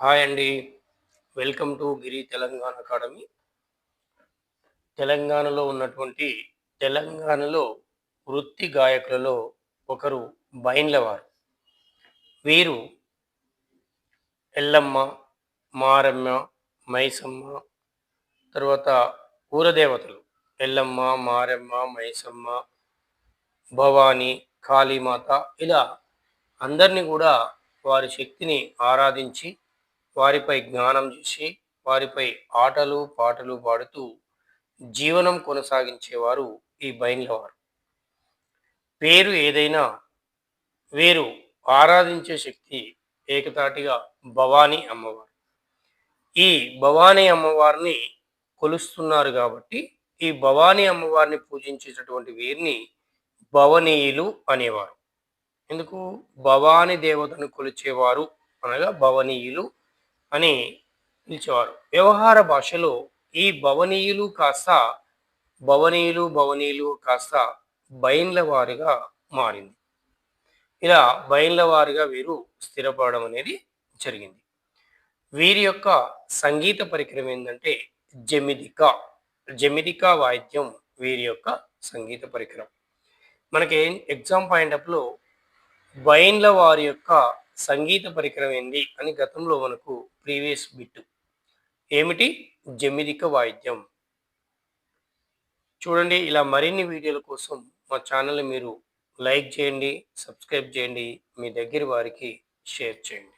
Hi అండి. Welcome to Giri Telangana academy. తెలంగాణలో ఉన్నటువంటి తెలంగాణలో వృత్తి గాయకులలో ఒకరు బైన్లవారు. వీరు ఎల్లమ్మ మారమ్మ మైసమ్మ తర్వాత ఊరదేవతలు. ఎల్లమ్మ మారమ్మ మైసమ్మ భవానీ కాళీమాత ఇలా అందరినీ కూడా వారి శక్తిని ఆరాధించి వారిపై జ్ఞానం చేసి వారిపై ఆటలు పాటలు పాడుతూ జీవనం కొనసాగించేవారు ఈ బైన్లవారు పేరు ఏదైనా వీరు ఆరాధించే శక్తి ఏకతాటిగా భవానీ అమ్మవారు. ఈ భవానీ అమ్మవారిని కొలుస్తున్నారు కాబట్టి ఈ భవానీ అమ్మవారిని పూజించేటటువంటి వీరిని భవనీయులు అనేవారు. ఎందుకు? భవాని దేవతను కొలిచేవారు అనగా భవనీయులు అని పిలిచేవారు. వ్యవహార భాషలో ఈ భవనీయులు కాస్త భవనీయులు భవనీయులు కాస్త బైన్ల వారిగా మారింది. ఇలా బయన్ల వారిగా వీరు స్థిరపడడం అనేది జరిగింది. వీరి యొక్క సంగీత పరికరం ఏంటంటే జమిదిక. జమిదిక వాయిద్యం వీరి యొక్క సంగీత పరికరం. మనకి ఎగ్జామ్ పాయింట్ అప్లో బైన్ల వారి యొక్క సంగీత పరికరం ఏంది అని గతంలో మనకు ప్రీవియస్ బిట్. ఏమిటి? జమిదిక వాయిద్యం. చూడండి ఇలా మరిన్ని వీడియోల కోసం మా ఛానల్ మీరు లైక్ చేయండి సబ్స్క్రైబ్ చేయండి మీ దగ్గర వారికి షేర్ చేయండి.